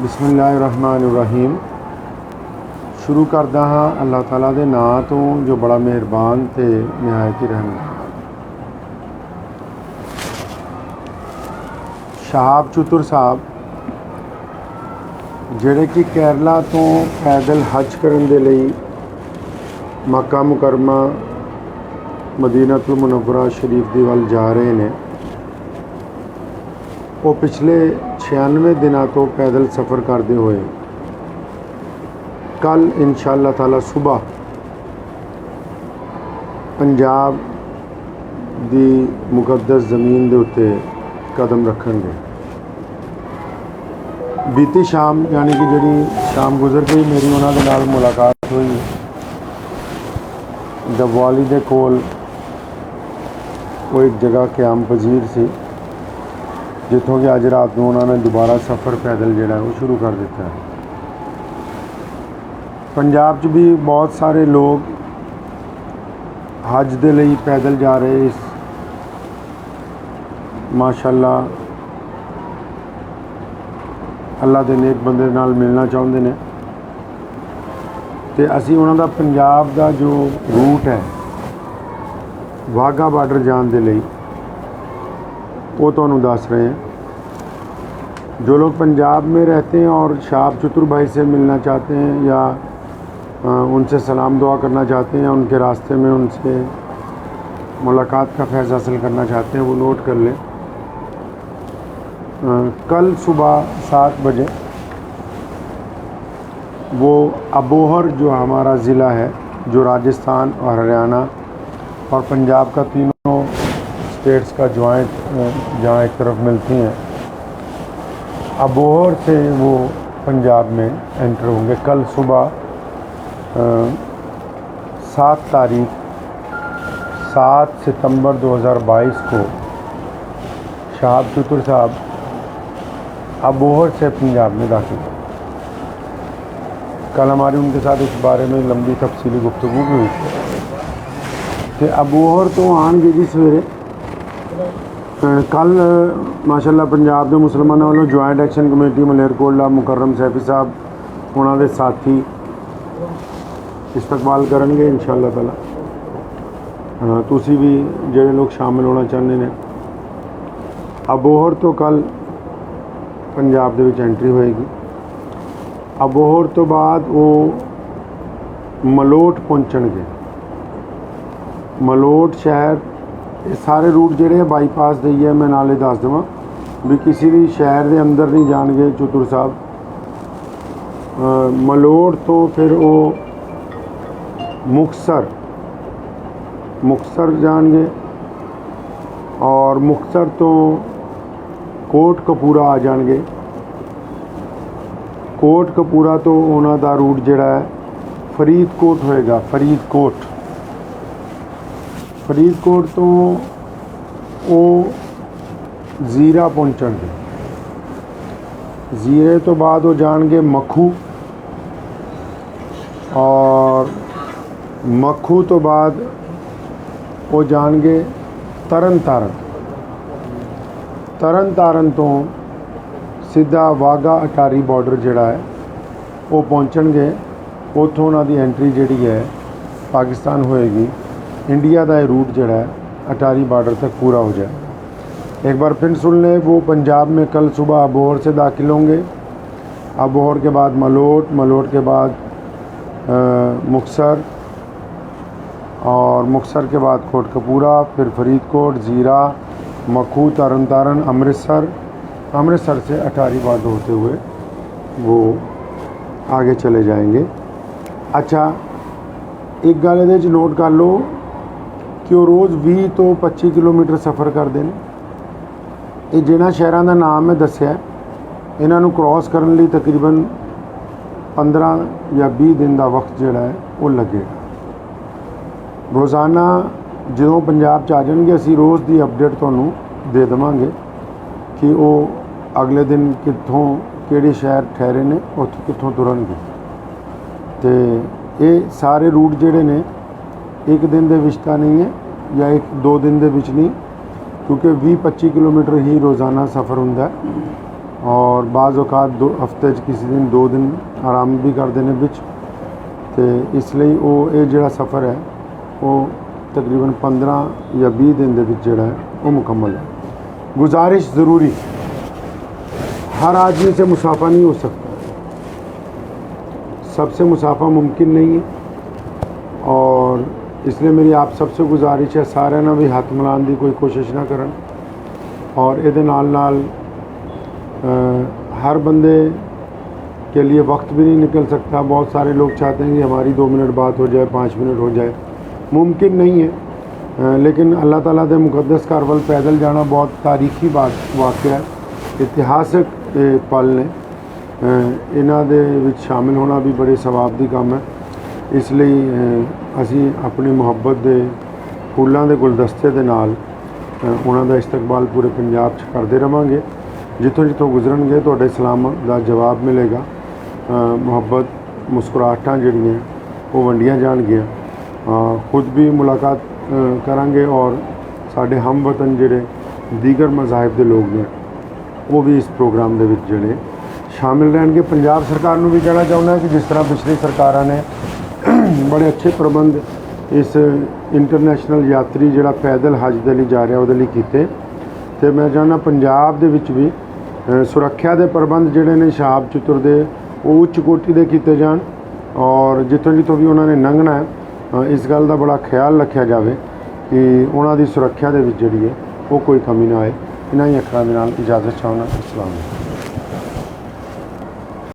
ਬਿਸਮਿਲ੍ਲਾਹਿਰਰਹਿਮਾਨਿਰਰਹੀਮ। ਸ਼ੁਰੂ ਕਰਦਾ ਹਾਂ ਅੱਲਾਹ ਤਾਲਾ ਦੇ ਨਾਂ ਤੋਂ, ਜੋ ਬੜਾ ਮਿਹਰਬਾਨ ਤੇ ਨਿਹਾਇਤ ਹੀ ਰਹਿਮ ਸ਼ਹਾਬ ਚਤੁਰ ਸਾਹਿਬ, ਜਿਹੜੇ ਕਿ ਕੇਰਲਾ ਤੋਂ ਪੈਦਲ ਹਜ ਕਰਨ ਦੇ ਲਈ ਮੱਕਾ ਮੁਕਰਮਾ, ਮਦੀਨਾਤੁਲ ਮੁਨੱਵਰਾ ਸ਼ਰੀਫ ਦੀ ਵੱਲ ਜਾ ਰਹੇ ਨੇ ਉਹ ਪਿਛਲੇ 96 ਦਿਨਾਂ ਤੋਂ ਪੈਦਲ ਸਫ਼ਰ ਕਰਦੇ ਹੋਏ। ਕੱਲ ਇਨਸ਼ਾਅੱਲਾ ਤਾਲਾ ਸਵੇਰ ਪੰਜਾਬ ਦੀ ਮੁਕੱਦਸ ਜ਼ਮੀਨ ਦੇ ਉੱਤੇ ਕਦਮ ਰੱਖਣਗੇ। ਬੀਤੀ ਸ਼ਾਮ ਯਾਨੀ ਕਿ ਜਿਹੜੀ ਸ਼ਾਮ ਗੁਜ਼ਰ ਗਈ, ਮੇਰੀ ਉਹਨਾਂ ਦੇ ਨਾਲ ਮੁਲਾਕਾਤ ਹੋਈ। ਦਵਾਲੀ ਦੇ ਕੋਲ ਉਹ ਇੱਕ ਜਗ੍ਹਾ ਕਿਆਮ ਪਜ਼ੀਰ ਸੀ। ਜਿੱਥੋਂ ਕਿ ਅੱਜ ਰਾਤ ਨੂੰ ਉਹਨਾਂ ਨੇ ਦੁਬਾਰਾ ਸਫ਼ਰ ਪੈਦਲ ਜਿਹੜਾ ਉਹ ਸ਼ੁਰੂ ਕਰ ਦਿੱਤਾ ਹੈ। ਪੰਜਾਬ 'ਚ ਵੀ ਬਹੁਤ ਸਾਰੇ ਲੋਕ ਹਜ ਦੇ ਲਈ ਪੈਦਲ ਜਾ ਰਹੇ ਇਸ ਮਾਸ਼ਾਅੱਲਾ। ਅੱਲਾ ਦੇ ਨੇਕ ਬੰਦੇ ਨਾਲ ਮਿਲਣਾ ਚਾਹੁੰਦੇ ਨੇ। ਤੇ ਅਸੀਂ ਉਹਨਾਂ ਦਾ ਪੰਜਾਬ ਦਾ ਜੋ ਰੂਟ ਹੈ ਵਾਗਾ ਬਾਰਡਰ ਜਾਣ ਦੇ ਲਈ वो तो दास रहे हैं। जो लोग पंजाब में रहते हैं और शाह चतुर भाई से मिलना चाहते हैं या उनसे सलाम दुआ करना चाहते हैं उनके रास्ते में उनसे मुलाकात का फैज़ हासिल करना चाहते हैं, वो नोट कर लें। कल सुबह सात बजे वो अबोहर, जो हमारा ज़िला है, जो राजस्थान और हरियाणा और पंजाब का तीनों स्टेट्स का ज्वाइंट जहाँ एक तरफ़ मिलती हैं। अबोहर से वो पंजाब में एंटर होंगे। कल सुबह सात तारीख, सात सितंबर 2022 को शहाब चतुर साहब अबोहर से पंजाब में दाखिल कल हमारी उनके साथ इस बारे में लंबी तफसीली गुफ्तु भी हुई। थी कि अबोहर तो आएँगे जी सवेरे। ਕੱਲ, ਮਾਸ਼ਾਅੱਲਾ, ਪੰਜਾਬ ਦੇ ਮੁਸਲਮਾਨਾਂ ਵੱਲੋਂ joint action committee Malerkotla, Mukarram Saifi Sahib, ਉਹਨਾਂ ਦੇ ਸਾਥੀ ਇਸਤਕਬਾਲ ਕਰਨਗੇ, ਇਨਸ਼ਾਅੱਲਾ ਤਾਲਾ। ਤੁਸੀਂ ਵੀ ਜਿਹੜੇ ਲੋਕ ਸ਼ਾਮਿਲ ਹੋਣਾ ਚਾਹੁੰਦੇ ਨੇ, ਅਬੋਹਰ ਤੋਂ ਕੱਲ ਪੰਜਾਬ ਦੇ ਵਿੱਚ ਐਂਟਰੀ ਹੋਏਗੀ। ਅਬੋਹਰ ਤੋਂ ਬਾਅਦ ਉਹ ਮਲੋਟ ਪਹੁੰਚਣਗੇ। ਮਲੋਟ ਸ਼ਹਿਰ ਇਹ ਸਾਰੇ ਰੂਟ ਜਿਹੜੇ ਆ ਬਾਈਪਾਸ ਦੇ ਹੀ ਹੈ ਮੈਂ ਨਾਲੇ ਦੱਸ ਦੇਵਾਂ। ਵੀ ਕਿਸੇ ਵੀ ਸ਼ਹਿਰ ਦੇ ਅੰਦਰ ਨਹੀਂ ਜਾਣਗੇ ਚਤੁਰ ਸਾਹਿਬ। ਮਲੋੜ ਤੋਂ ਫਿਰ ਉਹ ਮੁਕਸਰ ਮੁਕਸਰ ਜਾਣਗੇ। ਔਰ ਮੁਕਸਰ ਤੋਂ ਕੋਟ ਕਪੂਰਾ ਆ ਜਾਣਗੇ। ਕੋਟ ਕਪੂਰਾ ਤੋਂ ਉਹਨਾਂ ਦਾ ਰੂਟ ਜਿਹੜਾ ਹੈ ਫਰੀਦਕੋਟ ਹੋਏਗਾ, ਫਰੀਦਕੋਟ। ਫਰੀਦਕੋਟ ਤੋਂ ਉਹ ਜ਼ੀਰਾ ਪਹੁੰਚਣਗੇ। ਜ਼ੀਰੇ ਤੋਂ ਬਾਅਦ ਉਹ ਜਾਣਗੇ ਮੱਖੂ। ਔਰ ਮੱਖੂ ਤੋਂ ਬਾਅਦ ਉਹ ਜਾਣਗੇ ਤਰਨ ਤਾਰਨ ਤਰਨ ਤਾਰਨ ਤੋਂ ਸਿੱਧਾ ਵਾਗਾ ਅਟਾਰੀ ਬਾਰਡਰ ਜਿਹੜਾ ਹੈ, ਉਹ ਪਹੁੰਚਣਗੇ। ਉੱਥੋਂ ਉਹਨਾਂ ਦੀ ਐਂਟਰੀ ਜਿਹੜੀ ਹੈ, ਪਾਕਿਸਤਾਨ ਹੋਏਗੀ। इंडिया का ये रूट जड़ा है अटारी बॉर्डर तक पूरा हो जाए एक बार फिर सुन लें वो पंजाब में कल सुबह अबोहर से दाखिल होंगे अबोहर के बाद मलोट मलोट के बाद अ, मुक्सर और मुक्सर के बाद कोटकपूरा फिर फरीदकोट ज़ीरा मखू तरन तारन अमृतसर अमृतसर से अटारी बॉर्डर होते हुए वो आगे चले जाएंगे अच्छा ਇੱਕ ਗੱਲ ਇਹਦੇ 'ਚ ਨੋਟ ਕਰ ਲਓ ਕਿ ਉਹ ਰੋਜ਼ 20 ਤੋਂ 25 ਕਿਲੋਮੀਟਰ ਸਫ਼ਰ ਕਰਦੇ ਨੇ। ਇਹ ਜਿਹਨਾਂ ਸ਼ਹਿਰਾਂ ਦਾ ਨਾਮ ਮੈਂ ਦੱਸਿਆ, ਇਹਨਾਂ ਨੂੰ ਕ੍ਰਾਸ ਕਰਨ ਲਈ ਤਕਰੀਬਨ 15 ਜਾਂ 20 ਦਿਨ ਦਾ ਵਕਤ ਜਿਹੜਾ ਹੈ, ਉਹ ਲੱਗੇਗਾ। ਰੋਜ਼ਾਨਾ ਜਦੋਂ ਪੰਜਾਬ ਚ ਆ ਜਾਣਗੇ, ਅਸੀਂ ਰੋਜ਼ ਦੀ ਅਪਡੇਟ ਤੁਹਾਨੂੰ ਦੇ ਦੇਵਾਂਗੇ ਕਿ ਉਹ ਅਗਲੇ ਦਿਨ ਕਿੱਥੋਂ, ਕਿਹੜੇ ਸ਼ਹਿਰ ਠਹਿਰੇ ਨੇ, ਉੱਥੋਂ ਕਿੱਥੋਂ ਤੁਰਨਗੇ। ਤੇ ਇਹ ਸਾਰੇ ਰੂਟ ਜਿਹੜੇ ਨੇ ਇੱਕ ਦਿਨ ਦੇ ਵਿੱਚ ਤਾਂ ਨਹੀਂ ਹੈ ਜਾਂ ਇੱਕ ਦੋ ਦਿਨ ਦੇ ਵਿੱਚ ਨਹੀਂ ਕਿਉਂਕਿ 20 25 ਕਿਲੋਮੀਟਰ ਹੀ ਰੋਜ਼ਾਨਾ ਸਫ਼ਰ ਹੁੰਦਾ ਹੈ ਔਰ ਬਾਜ਼ ਔਕਾਤ ਦੋ ਹਫਤੇ 'ਚ ਕਿਸੇ ਦਿਨ ਦੋ ਦਿਨ ਆਰਾਮ ਵੀ ਕਰਦੇ ਨੇ ਵਿੱਚ ਤੇ ਇਸ ਲਈ ਉਹ ਇਹ ਜਿਹੜਾ ਸਫ਼ਰ ਹੈ ਉਹ ਤਕਰੀਬਨ 15 ਜਾਂ 20 ਦਿਨ ਦੇ ਵਿੱਚ ਜਿਹੜਾ ਹੈ ਉਹ ਮੁਕੰਮਲ ਹੈ गुजारिश ज़रूरी हर आदमी से मुसाफा नहीं हो सकता सबसे मुसाफा मुमकिन नहीं है और इसलिए मेरी आप सबसे गुजारिश है सारे ना भी हथ मिलाने की कोई कोशिश ना करन और ਇਹਦੇ ਨਾਲ ਨਾਲ अ, हर बंदे के लिए वक्त भी नहीं निकल सकता बहुत सारे लोग चाहते हैं कि हमारी दो मिनट बात हो जाए पाँच मिनट हो जाए मुमकिन नहीं है अ, लेकिन अल्लाह ताला ਦੇ ਮੁਕੱਦਸ ਘਰ ਵੱਲ ਪੈਦਲ ਜਾਣਾ ਬਹੁਤ ਤਾਰੀਖੀ ਬਾਤ ਵਾਕਿਆ ਹੈ ਇਤਿਹਾਸਕ ਇਹ ਪਲ ਨੇ ਅ, ਇਹਨਾਂ ਦੇ ਵਿੱਚ ਸ਼ਾਮਿਲ ਹੋਣਾ ਵੀ ਬੜੇ ਸਵਾਬ ਦੀ ਕੰਮ ਹੈ ਇਸ ਲਈ ਅ, ਅਸੀਂ ਆਪਣੀ ਮੁਹੱਬਤ ਦੇ ਫੁੱਲਾਂ ਦੇ ਗੁਲਦਸਤੇ ਦੇ ਨਾਲ ਉਹਨਾਂ ਦਾ ਇਸਤਕਬਾਲ ਪੂਰੇ ਪੰਜਾਬ 'ਚ ਕਰਦੇ ਰਵਾਂਗੇ। ਜਿੱਥੋਂ ਜਿੱਥੋਂ ਗੁਜ਼ਰਨਗੇ, ਤੁਹਾਡੇ ਸਲਾਮ ਦਾ ਜਵਾਬ ਮਿਲੇਗਾ। ਮੁਹੱਬਤ ਮੁਸਕਰਾਹਟਾਂ ਜਿਹੜੀਆਂ, ਉਹ ਵੰਡੀਆਂ ਜਾਣਗੀਆਂ। ਖੁਦ ਵੀ ਮੁਲਾਕਾਤ ਕਰਾਂਗੇ ਔਰ ਸਾਡੇ ਹਮ ਵਤਨ ਜਿਹੜੇ ਦੀਗਰ ਮਜ਼ਾਹਬ ਦੇ ਲੋਕ ਨੇ, ਉਹ ਵੀ ਇਸ ਪ੍ਰੋਗਰਾਮ ਦੇ ਵਿੱਚ ਜਿਹੜੇ ਸ਼ਾਮਿਲ ਰਹਿਣਗੇ। ਪੰਜਾਬ ਸਰਕਾਰ ਨੂੰ ਵੀ ਕਹਿਣਾ ਚਾਹੁੰਦਾ ਕਿ ਜਿਸ ਤਰ੍ਹਾਂ ਪਿਛਲੀ ਸਰਕਾਰਾਂ ਨੇ ਬੜੇ ਅੱਛੇ ਪ੍ਰਬੰਧ ਇਸ ਇੰਟਰਨੈਸ਼ਨਲ ਯਾਤਰੀ ਜਿਹੜਾ ਪੈਦਲ ਹਜ ਦੇ ਲਈ ਜਾ ਰਿਹਾ, ਉਹਦੇ ਲਈ ਕੀਤੇ। ਤੇ ਮੈਂ ਚਾਹੁੰਦਾ ਪੰਜਾਬ ਦੇ ਵਿੱਚ ਵੀ ਸੁਰੱਖਿਆ ਦੇ ਪ੍ਰਬੰਧ ਜਿਹੜੇ ਨੇ ਸ਼ਾਬ ਚਤੁਰ ਦੇ, ਉਹ ਉੱਚ ਕੋਟੀ ਦੇ ਕੀਤੇ ਜਾਣ ਔਰ ਜਿੱਥੋਂ ਜਿੱਥੋਂ ਵੀ ਉਹਨਾਂ ਨੇ ਲੰਘਣਾ ਇਸ ਗੱਲ ਦਾ ਬੜਾ ਖਿਆਲ ਰੱਖਿਆ ਜਾਵੇ ਕਿ ਉਹਨਾਂ ਦੀ ਸੁਰੱਖਿਆ ਦੇ ਵਿੱਚ ਜਿਹੜੀ ਹੈ, ਉਹ ਕੋਈ ਕਮੀ ਨਾ ਆਏ। ਇਹਨਾਂ ਹੀ ਅੱਖਰਾਂ ਦੇ ਨਾਲ ਇਜਾਜ਼ਤ ਚਾਹੁੰਦਾ, ਅਸਲਾਮ